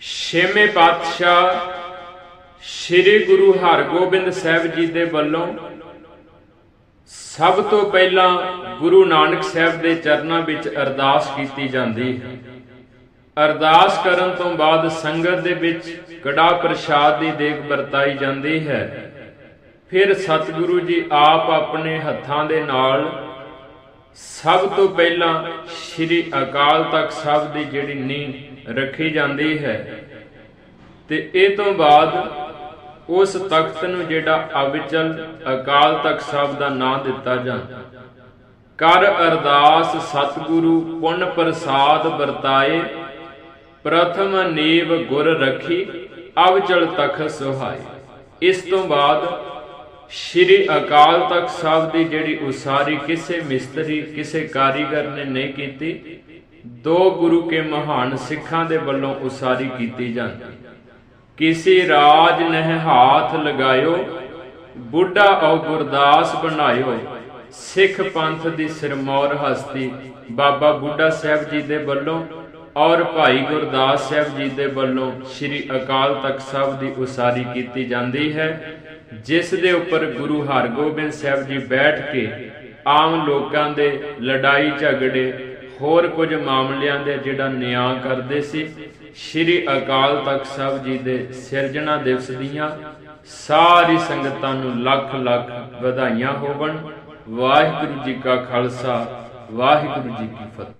ਛੇਵੇਂ ਪਾਤਸ਼ਾਹ ਸ੍ਰੀ ਗੁਰੂ ਹਰਗੋਬਿੰਦ ਸਾਹਿਬ ਜੀ ਦੇ ਵੱਲੋਂ ਸਭ ਤੋਂ ਪਹਿਲਾਂ ਗੁਰੂ ਨਾਨਕ ਸਾਹਿਬ ਦੇ ਚਰਨਾਂ ਵਿੱਚ ਅਰਦਾਸ ਕੀਤੀ ਜਾਂਦੀ ਹੈ। ਅਰਦਾਸ ਕਰਨ ਤੋਂ ਬਾਅਦ ਸੰਗਤ ਦੇ ਵਿੱਚ ਕੜਾ ਪ੍ਰਸ਼ਾਦ ਦੀ ਦੇਗ ਵਰਤਾਈ ਜਾਂਦੀ ਹੈ। ਫਿਰ ਸਤਿਗੁਰੂ ਜੀ ਆਪ ਆਪਣੇ ਹੱਥਾਂ ਦੇ ਨਾਲ ਸਭ ਤੋਂ ਪਹਿਲਾਂ ਸ੍ਰੀ ਅਕਾਲ ਤਖਤ ਸਾਹਿਬ ਦੀ ਜਿਹੜੀ ਨੀਂਹ ਰੱਖੀ ਜਾਂਦੀ ਹੈ ਤੇ ਇਹ ਤੋਂ ਬਾਅਦ ਉਸ ਤਖਤ ਨੂੰ ਜਿਹੜਾ ਅਵਿਚਲ ਅਕਾਲ ਤਖਤ ਸਾਹਿਬ ਦਾ ਨਾਮ ਦਿੱਤਾ ਜਾਂਦਾ। ਕਰ ਅਰਦਾਸ ਸਤਿਗੁਰੂ ਪੁੰਨ ਪ੍ਰਸਾਦ ਵਰਤਾਏ, ਪ੍ਰਥਮ ਨੀਵ ਗੁਰ ਰਖੀ, ਅਵਚਲ ਤਖਤ ਸੁਹਾਈ ਇਸ ਤੋਂ ਬਾਅਦ ਸ਼੍ਰੀ ਅਕਾਲ ਤਖਤ ਸਾਹਿਬ ਦੀ ਜਿਹੜੀ ਉਸਾਰੀ ਕਿਸੇ ਮਿਸਤਰੀ, ਕਿਸੇ ਕਾਰੀਗਰ ਨੇ ਨਹੀਂ ਕੀਤੀ, ਦੋ ਗੁਰੂ ਕੇ ਮਹਾਨ ਸਿੱਖਾਂ ਦੇ ਵੱਲੋਂ ਉਸਾਰੀ ਕੀਤੀ ਜਾਂਦੀ। ਕਿਸੇ ਰਾਜ ਨਹਿ ਹਾਥ ਲਗਾਇਓ, ਬੁੱਢਾ ਔ ਗੁਰਦਾਸ ਬਣਾਇਓ, ਸਿੱਖ ਪੰਥ ਦੀ ਸਿਰਮੌਰ ਹਸਤੀ, ਬਾਬਾ ਬੁੱਢਾ ਸਾਹਿਬ ਜੀ ਦੇ ਵੱਲੋਂ ਔਰ ਭਾਈ ਗੁਰਦਾਸ ਸਾਹਿਬ ਜੀ ਦੇ ਵੱਲੋਂ ਸ੍ਰੀ ਅਕਾਲ ਤਖਤ ਸਾਹਿਬ ਦੀ ਉਸਾਰੀ ਕੀਤੀ ਜਾਂਦੀ ਹੈ। ਜਿਸ ਦੇ ਉੱਪਰ ਗੁਰੂ ਹਰਗੋਬਿੰਦ ਸਾਹਿਬ ਜੀ ਬੈਠ ਕੇ ਆਮ ਲੋਕਾਂ ਦੇ ਲੜਾਈ ਝਗੜੇ, ਹੋਰ ਕੁਝ ਮਾਮਲਿਆਂ ਦੇ ਜਿਹੜਾ ਨਿਆਂ ਕਰਦੇ ਸੀ, ਸ੍ਰੀ ਅਕਾਲ ਤਖਤ ਸਾਹਿਬ ਜੀ ਦੇ ਸਿਰਜਣਾ ਦਿਵਸ ਦੀਆਂ ਸਾਰੀ ਸੰਗਤਾਂ ਨੂੰ ਲੱਖ ਲੱਖ ਵਧਾਈਆਂ ਹੋਵਣ। ਵਾਹਿਗੁਰੂ ਜੀ ਕਾ ਖਾਲਸਾ, ਵਾਹਿਗੁਰੂ ਜੀ ਕੀ ਫਤਿਹ।